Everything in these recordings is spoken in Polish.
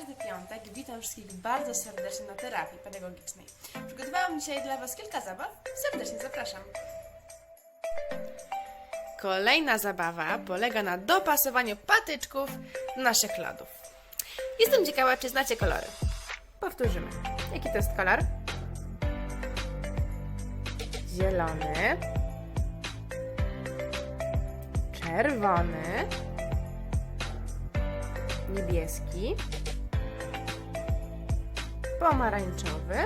każdy piątek witam wszystkich bardzo serdecznie na terapii pedagogicznej. Przygotowałam dzisiaj dla Was kilka zabaw. Serdecznie zapraszam. Kolejna zabawa polega na dopasowaniu patyczków do naszych lodów. Jestem ciekawa, czy znacie kolory. Powtórzymy. Jaki to jest kolor? Zielony. Czerwony. Niebieski. Pomarańczowy.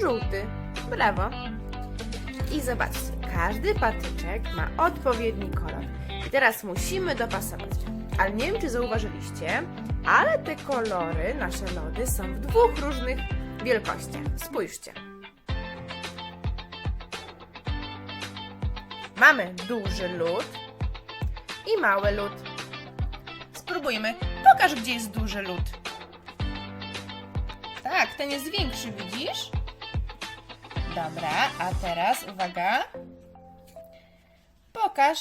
Żółty. Brawo. I zobaczcie, każdy patyczek ma odpowiedni kolor. I teraz musimy dopasować. Ale nie wiem, czy zauważyliście, ale te kolory, nasze lody, są w dwóch różnych wielkościach. Spójrzcie. Mamy duży lód i mały lód. Spróbujmy. Pokaż, gdzie jest duży lód. Tak, ten jest większy, widzisz? Dobra, a teraz uwaga. Pokaż,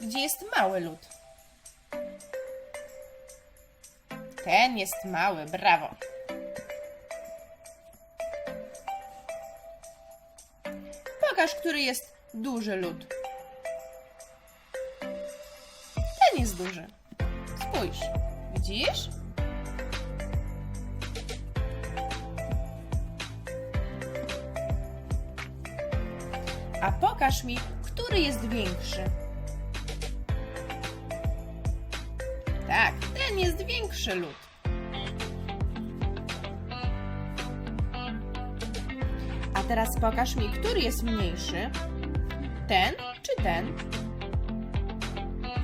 gdzie jest mały lód. Ten jest mały, brawo. Pokaż, który jest duży lód. Ten jest duży. Spójrz, widzisz? A pokaż mi, który jest większy. Tak, ten jest większy lód. A teraz pokaż mi, który jest mniejszy. Ten czy ten?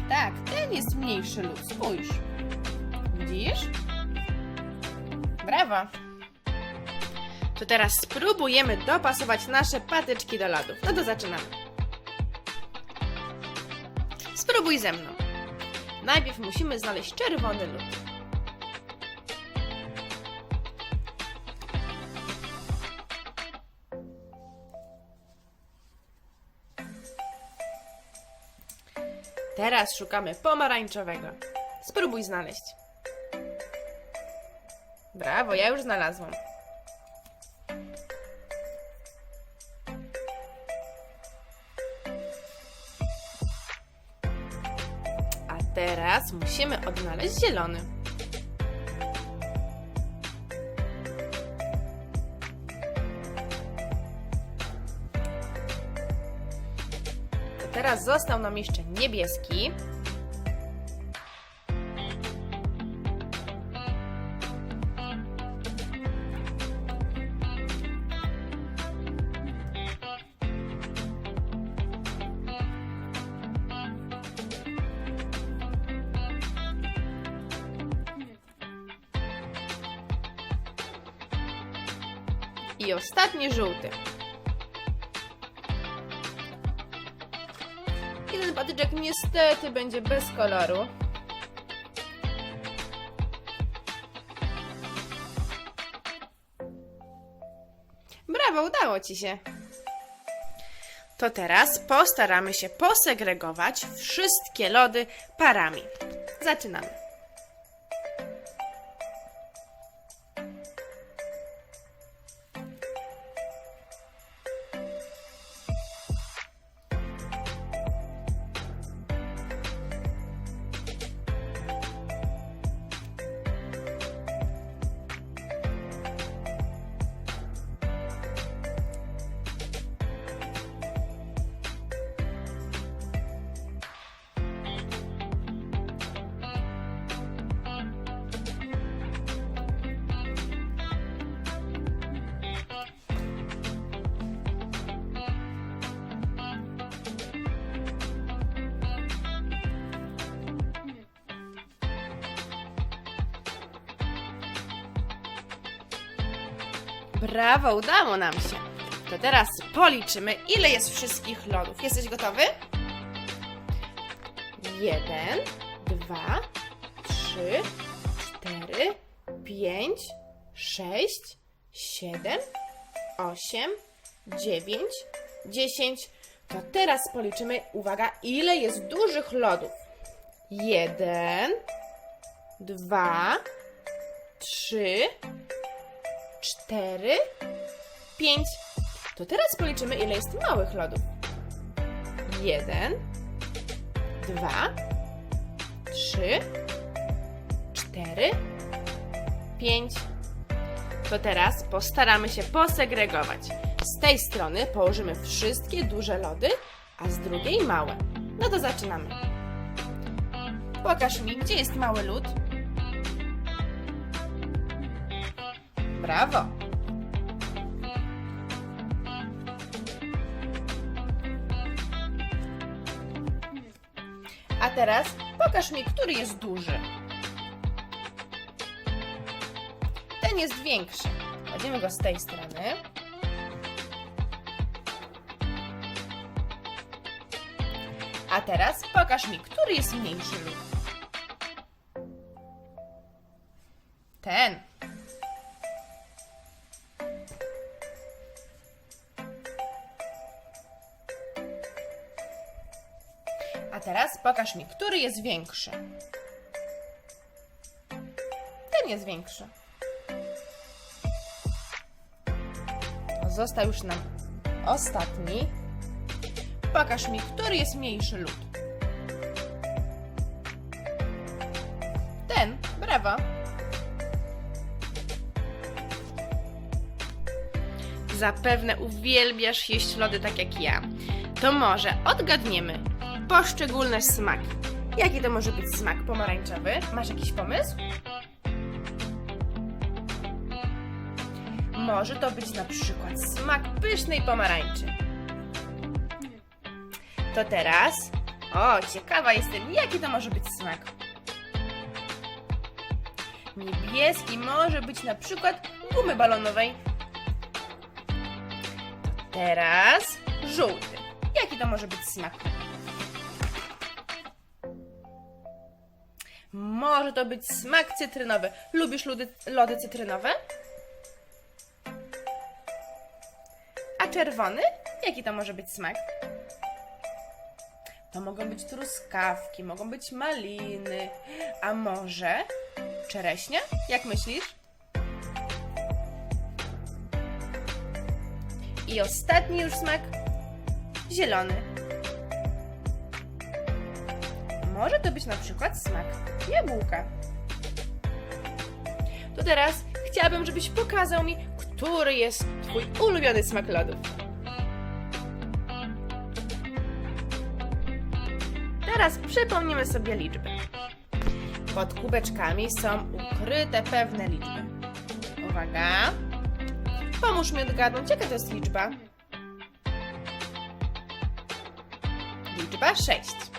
Tak, ten jest mniejszy lód. Spójrz. Widzisz? Brawo. To teraz spróbujemy dopasować nasze patyczki do lodów. No to zaczynamy. Spróbuj ze mną. Najpierw musimy znaleźć czerwony lód. Teraz szukamy pomarańczowego. Spróbuj znaleźć. Brawo, ja już znalazłam. A teraz musimy odnaleźć zielony. Teraz został nam jeszcze niebieski. I ostatni żółty. I ten patyczek niestety będzie bez koloru. Brawo, udało Ci się. To teraz postaramy się posegregować wszystkie lody parami. Zaczynamy. Brawo, udało nam się. To teraz policzymy, ile jest wszystkich lodów. Jesteś gotowy? Jeden, dwa, trzy, cztery, pięć, sześć, siedem, osiem, dziewięć, dziesięć. To teraz policzymy, uwaga, ile jest dużych lodów. Jeden, dwa, trzy, cztery, pięć. To teraz policzymy, ile jest małych lodów. Jeden, dwa, trzy, cztery, pięć. To teraz postaramy się posegregować. Z tej strony położymy wszystkie duże lody, a z drugiej małe. No to zaczynamy. Pokaż mi, gdzie jest mały lód. Brawo. A teraz pokaż mi, który jest duży. Ten jest większy. Kładziemy go z tej strony. A teraz pokaż mi, który jest mniejszy lód. Ten. Pokaż mi, który jest większy. Ten jest większy. Został już nam ostatni. Pokaż mi, który jest mniejszy lód. Ten, brawo. Zapewne uwielbiasz jeść lody tak jak ja. To może odgadniemy poszczególne smaki. Jaki to może być smak pomarańczowy? Masz jakiś pomysł? Może to być na przykład smak pysznej pomarańczy. To teraz. O, ciekawa jestem, jaki to może być smak. Niebieski może być na przykład gumy balonowej. To teraz żółty. Jaki to może być smak? Może to być smak cytrynowy. Lubisz lody, lody cytrynowe? A czerwony? Jaki to może być smak? To mogą być truskawki, mogą być maliny, a może czereśnia? Jak myślisz? I ostatni już smak zielony. Może to być na przykład smak jabłka. To teraz chciałabym, żebyś pokazał mi, który jest Twój ulubiony smak lodów. Teraz przypomnimy sobie liczby. Pod kubeczkami są ukryte pewne liczby. Uwaga! Pomóż mi odgadnąć, jaka to jest liczba. Liczba 6.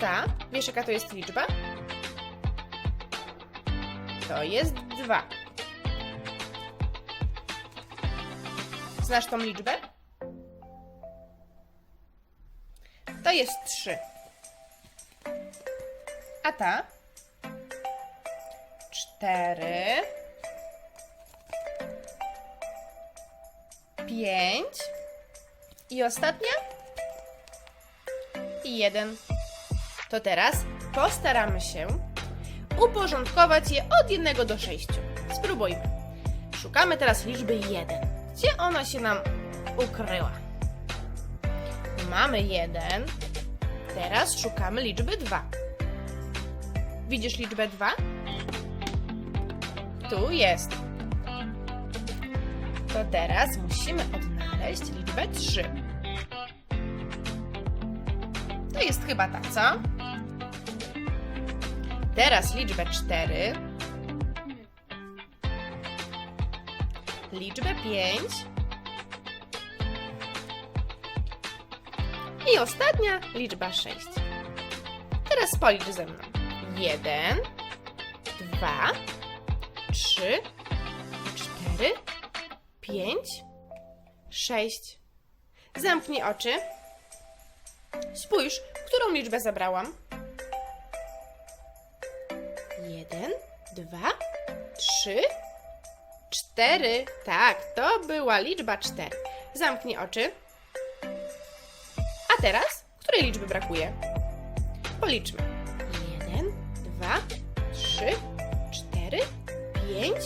ta, wiesz jaka to jest liczba? To jest 2. Znasz tą liczbę? To jest 3. A ta? 4. 5. I ostatnia? 1. To teraz postaramy się uporządkować je od 1 do 6. Spróbujmy. Szukamy teraz liczby 1. Gdzie ona się nam ukryła? Mamy 1. Teraz szukamy liczby 2. Widzisz liczbę 2? Tu jest. To teraz musimy odnaleźć liczbę 3. To jest chyba ta, co? Teraz liczbę 4. Liczbę 5. I ostatnia liczba 6. Teraz policz ze mną. 1, 2, 3, 4, 5, 6. Zamknij oczy. Spójrz, którą liczbę zabrałam. Jeden, dwa, trzy, cztery. Tak, to była liczba cztery. Zamknij oczy. A teraz, której liczby brakuje? Policzmy. Jeden, dwa, trzy, cztery, pięć.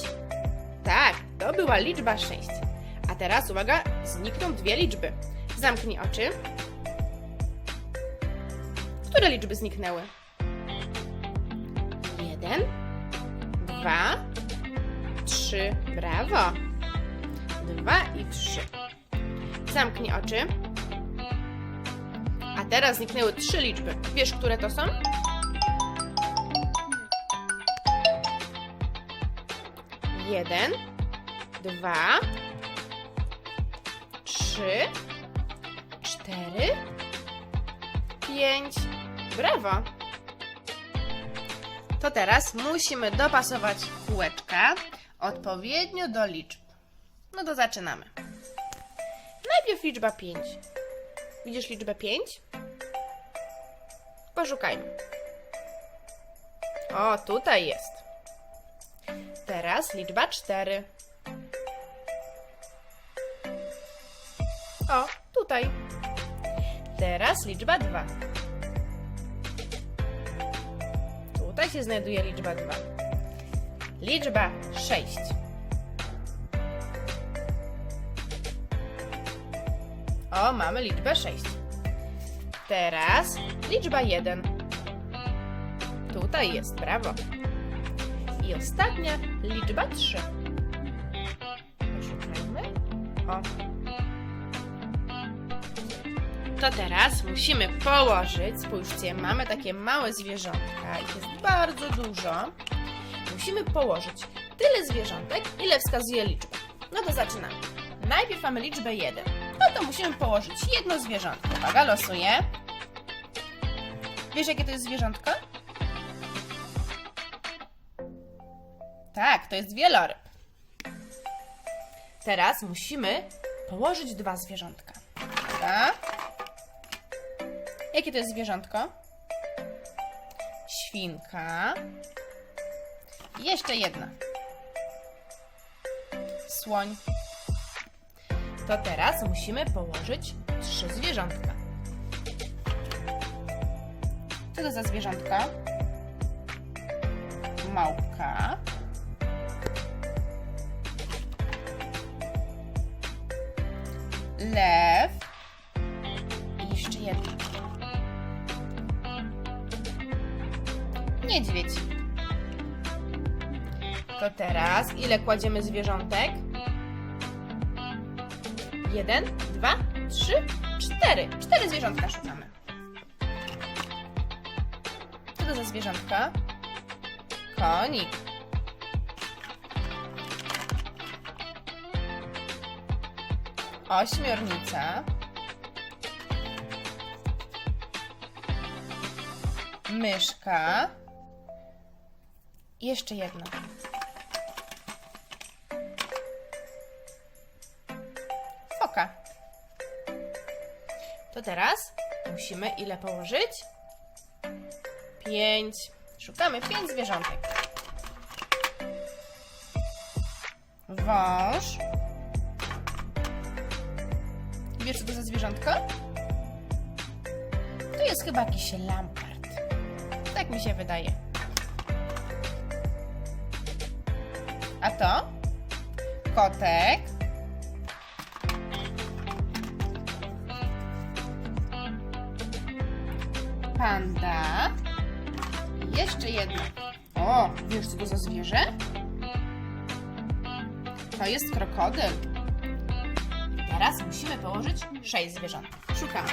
Tak, to była liczba sześć. A teraz uwaga, znikną dwie liczby. Zamknij oczy. Które liczby zniknęły? Jeden, dwa, trzy. Brawo. Dwa i trzy. Zamknij oczy. A teraz zniknęły trzy liczby. Wiesz, które to są? Jeden, dwa, trzy, cztery, pięć. Brawo! To teraz musimy dopasować kółeczka odpowiednio do liczb. No to zaczynamy. Najpierw liczba 5. Widzisz liczbę 5? Poszukajmy. O, tutaj jest. Teraz liczba 4. O, tutaj. Teraz liczba 2. Tutaj się znajduje liczba 2. Liczba 6. O, mamy liczbę 6. Teraz liczba 1. Tutaj jest, brawo. I ostatnia liczba 3. Poszukajmy. O. To teraz musimy położyć, spójrzcie, mamy takie małe zwierzątka, ich jest bardzo dużo. Musimy położyć tyle zwierzątek, ile wskazuje liczba. No to zaczynamy. Najpierw mamy liczbę 1. No to musimy położyć jedno zwierzątko. Uwaga, losuję. Wiesz, jakie to jest zwierzątko? Tak, to jest wieloryb. Teraz musimy położyć dwa zwierzątka. Jakie to jest zwierzątko? Świnka. Jeszcze jedna. Słoń. To teraz musimy położyć trzy zwierzątka. Co to za zwierzątka? Małpka. Lew. Teraz ile kładziemy zwierzątek? Jeden, dwa, trzy, cztery. Cztery zwierzątka szukamy. Co to za zwierzątka? Konik. Ośmiornica. Myszka. Jeszcze jedna. To teraz musimy ile położyć? Pięć. Szukamy pięć zwierzątek. Wąż. Wiesz, co to za zwierzątko? To jest chyba jakiś lampart. Tak mi się wydaje. A to? Kotek. Panda. Jeszcze jedno. O, wiesz co to za zwierzę? To jest krokodyl. Teraz musimy położyć sześć zwierząt. Szukamy.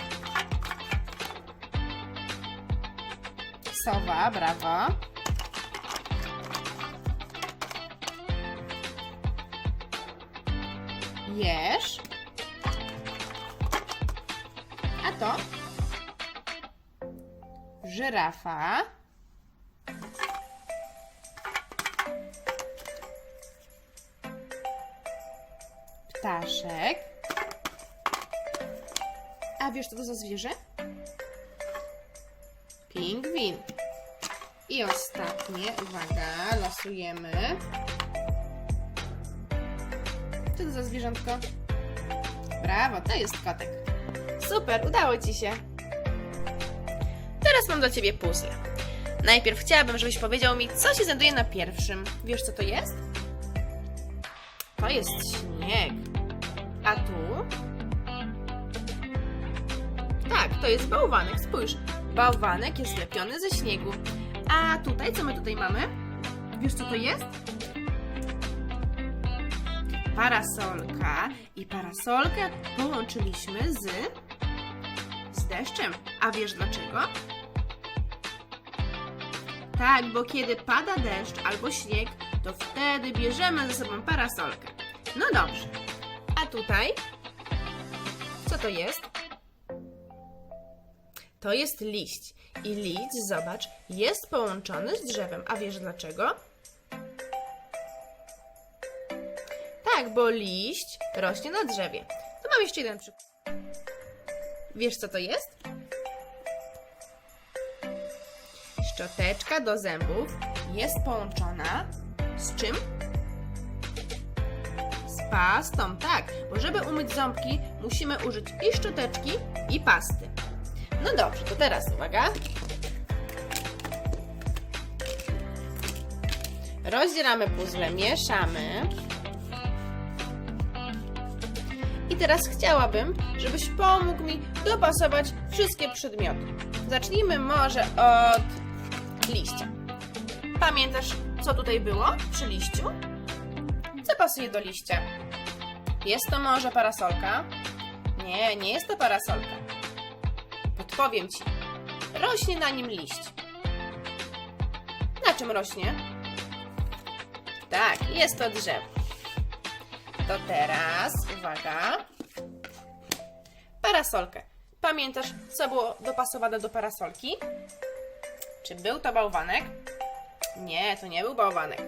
Sowa, brawo. Jesz. A to? Żyrafa. Ptaszek. A wiesz, co to za zwierzę? Pingwin. I ostatnie, uwaga, losujemy. Co to za zwierzątko? Brawo, to jest kotek. Super, udało Ci się. Teraz mam dla Ciebie puzzle. Najpierw chciałabym, żebyś powiedział mi, co się znajduje na pierwszym. Wiesz, co to jest? To jest śnieg. A tu? Tak, to jest bałwanek. Spójrz, bałwanek jest lepiony ze śniegu. A tutaj, co my tutaj mamy? Wiesz, co to jest? Parasolka. I parasolkę połączyliśmy z... z deszczem. A wiesz dlaczego? Tak, bo kiedy pada deszcz albo śnieg, to wtedy bierzemy ze sobą parasolkę. No dobrze. A tutaj? Co to jest? To jest liść. I liść, zobacz, jest połączony z drzewem. A wiesz dlaczego? Tak, bo liść rośnie na drzewie. To mam jeszcze jeden przykład. Wiesz, co to jest? Szczoteczka do zębów jest połączona z czym? Z pastą, tak, bo żeby umyć ząbki, musimy użyć i szczoteczki, i pasty. No dobrze, to teraz uwaga. Rozdzieramy puzzle, mieszamy. I teraz chciałabym, żebyś pomógł mi dopasować wszystkie przedmioty. Zacznijmy może od liścia. Pamiętasz, co tutaj było przy liściu? Co pasuje do liścia? Jest to może parasolka? Nie, nie jest to parasolka. Podpowiem ci. Rośnie na nim liść. Na czym rośnie? Tak, jest to drzewo. To teraz, uwaga. Parasolkę. Pamiętasz, co było dopasowane do parasolki? Czy był to bałwanek? Nie, to nie był bałwanek.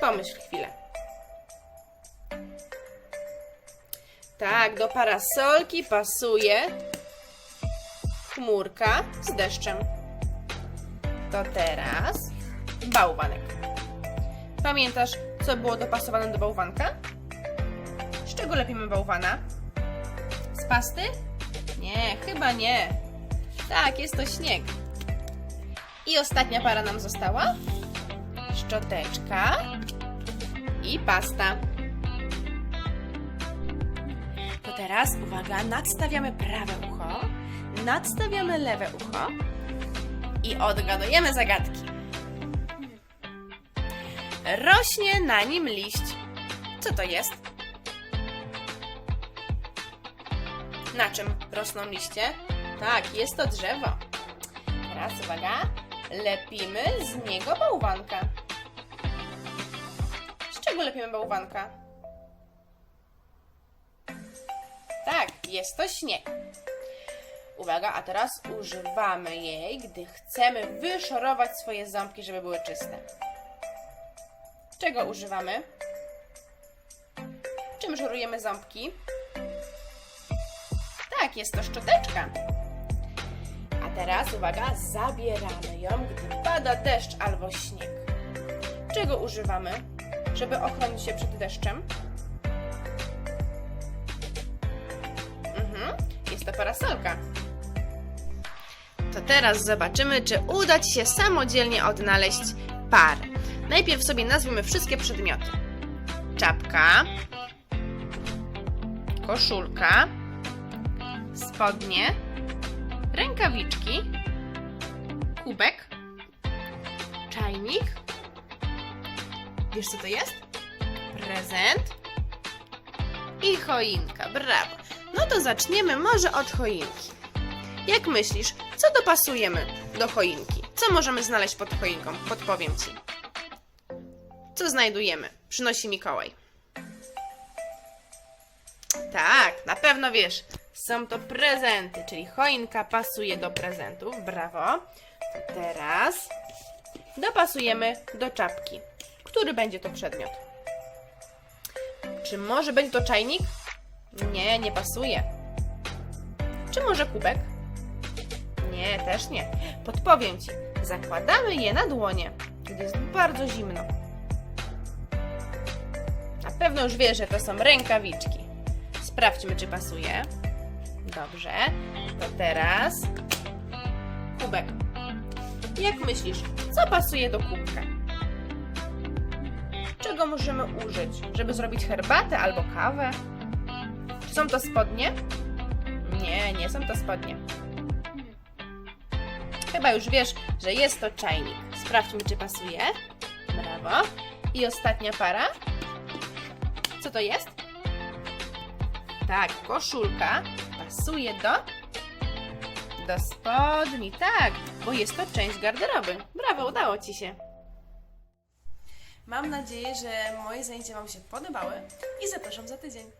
Pomyśl chwilę. Tak, do parasolki pasuje chmurka z deszczem. To teraz bałwanek. Pamiętasz, co było dopasowane do bałwanka? Z czego lepimy bałwana? Z pasty? Nie, chyba nie. Tak, jest to śnieg. I ostatnia para nam została? Szczoteczka i pasta. To teraz, uwaga, nadstawiamy prawe ucho, nadstawiamy lewe ucho i odgadujemy zagadki. Rośnie na nim liść. Co to jest? Na czym rosną liście? Tak, jest to drzewo. Teraz uwaga, lepimy z niego bałwanka. Z czego lepimy bałwanka? Tak, jest to śnieg. Uwaga, a teraz używamy jej, gdy chcemy wyszorować swoje ząbki, żeby były czyste. Czego używamy? Czym szorujemy ząbki? Tak, jest to szczoteczka. Teraz, uwaga, zabieramy ją, gdy pada deszcz albo śnieg. Czego używamy, żeby ochronić się przed deszczem? Mhm, jest to parasolka. To teraz zobaczymy, czy uda Ci się samodzielnie odnaleźć parę. Najpierw sobie nazwiemy wszystkie przedmioty. Czapka, koszulka, spodnie, rękawiczki, kubek, czajnik. Wiesz co to jest? Prezent i choinka. Brawo. No to zaczniemy może od choinki. Jak myślisz, co dopasujemy do choinki? Co możemy znaleźć pod choinką? Podpowiem ci. Co znajdujemy? Przynosi Mikołaj. Tak, na pewno wiesz. Są to prezenty, czyli choinka pasuje do prezentów. Brawo. Teraz dopasujemy do czapki. Który będzie to przedmiot? Czy może będzie to czajnik? Nie, nie pasuje. Czy może kubek? Nie, też nie. Podpowiem ci. Zakładamy je na dłonie, gdy jest bardzo zimno. Na pewno już wiesz, że to są rękawiczki. Sprawdźmy, czy pasuje. Dobrze. To teraz kubek. Jak myślisz, co pasuje do kubka? Czego możemy użyć, żeby zrobić herbatę albo kawę? Czy są to spodnie? Nie, nie są to spodnie. Chyba już wiesz, że jest to czajnik. Sprawdźmy, czy pasuje. Brawo. I ostatnia para. Co to jest? Tak, koszulka pasuje do do spodni, tak, bo jest to część garderoby. Brawo, udało Ci się. Mam nadzieję, że moje zajęcia Wam się podobały i zapraszam za tydzień.